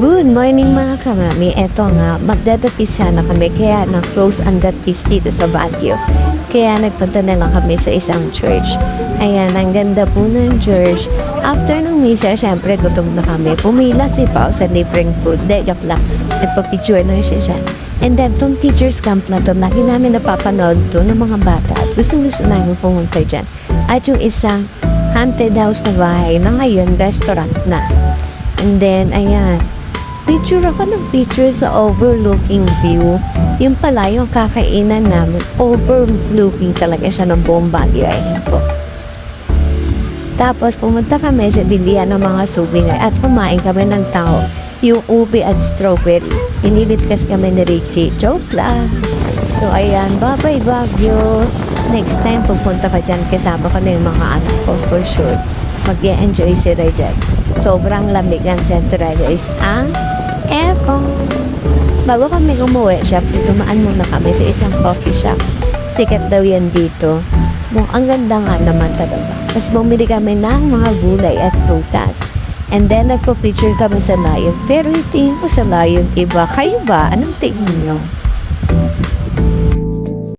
Good morning mga kamami. Eto nga, magdadapisa na kami kaya na-close ang dapis dito sa Baguio. Kaya nagpunta na lang kami sa isang church. Ayan, ang ganda po ng church. After ng misa, syempre gutom na kami. Pumila si Pao sa libreng food. De, gap lang. Nagpa-picture lang siya dyan. And then, tong teacher's camp na to, lagi namin napapanood to ng mga bata. At gusto-gusto namin pumunta dyan. At yung isang haunted house na bahay na ngayon restaurant na. And then, ayan, picture ako ng picture sa overlooking view. Yung pala, yung kakainan namin, overlooking talaga siya ng buong Baguio. Po. Tapos, pumunta kami sa bilihan ng mga souvenir at kumain kami ng tao. Yung ube at strawberry. Inilit kasi kami ni Richie. Joke lang. So, ayan. Bye-bye, Baguio. Next time, pupunta ka dyan. Kasama ko na yung mga anak ko for sure. mag enjoy sila dyan. Sobrang lamig ang Central is ang aircon. Bago kami umuwi, syempre dumaan muna kami sa isang coffee shop. Sikat daw yan dito. Mo, ang ganda nga naman talaga. Tapos bumili kami ng mga gulay at prutas. And then nagpo-picture kami sa layon. Pero yung tingin ko sa layon iba. Kayo ba? Anong tingin nyo?